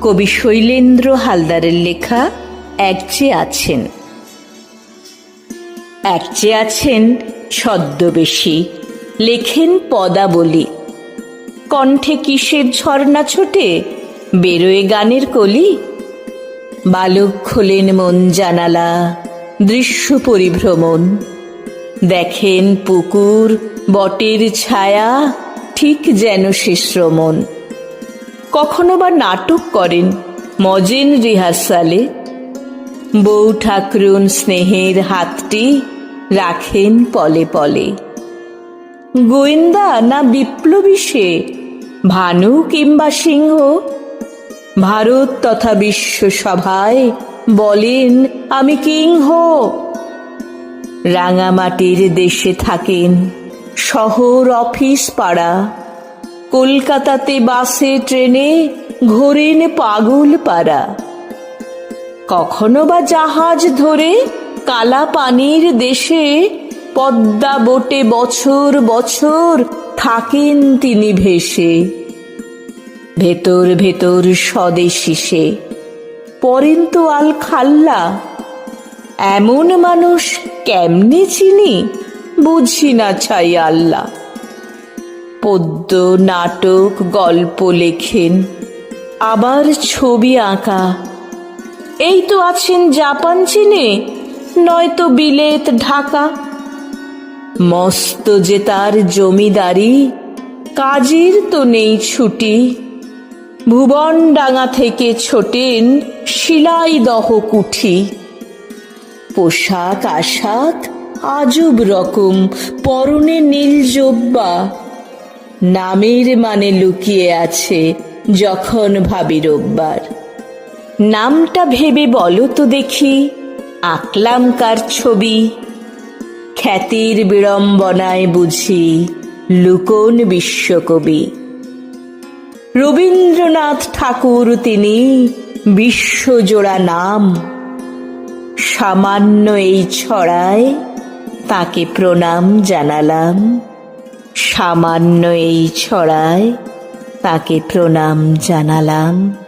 কবি শৈলেন্দ্র হালদারের লেখা এক যে আছেন। এক যে আছেন ছদ্মবেশী, লেখেন পদাবলী। কণ্ঠে কিসের ঝর্ণা ছোটে, বেরোয় গানের কলি? বালক খোলেন মন জানালা, দৃশ্য পরিভ্রমণ। দেখেন পুকুর, বটের ছায়া, ঠিক যেন সে শ্রমণ। কখনো বা নাটক করেন মজেন রিহার্সালে। বউ ঠাকরুন স্নেহের হাতটি রাখেন পলে পলে। গোয়েন্দা না বিপ্লবী সে? ভানু কিংবা সিংহ? ভারত তথা বিশ্ব সভায় বলেন, আমি কিংহ রাঙামাটির দেশে থাকেন শহর অফিস পাড়া। কলকাতাতে বাসে, ট্রেনে ঘোরেন পাগল পাড়া। কখনো বা জাহাজ ধরে কালা পানির দেশে পদ্মা বোটে বছর বছর থাকেন তিনি ভেসে। ভেতর ভেতর স্বদেশী সে। পরেন তো আল খাল্লা। এমন মানুষ কেমনে চিনি? বুঝি না চাই আল্লাহ। পদ্য, নাটক, গল্প লেখেন। আবার ছবি আঁকা। এই তো আছেন জাপান চীনে, নয়তো বিলেত ঢাকা। মস্ত যে তার জমিদারি, কাজের তো নেই ছুটি। ভুবন ডাঙা থেকে ছোটেন শিলাই দহ কুঠি। পোশাক, আশাক আজব রকম, পরনে নীল জব্বা। নামের মানে লুকিয়ে আছে যখন ভাবি রোববার। নামটা ভেবে বলো তো দেখি আঁকলাম কার ছবি। খ্যাতির বিড়ম্বনায় বুঝি লুকোন বিশ্বকবি। রবীন্দ্রনাথ ঠাকুর তিনি বিশ্বজোড়া নাম। সামান্য এই ছড়ায় তাকে প্রণাম জানালাম। সামান্য এই ছড়ায় তাকে প্রণাম জানালাম।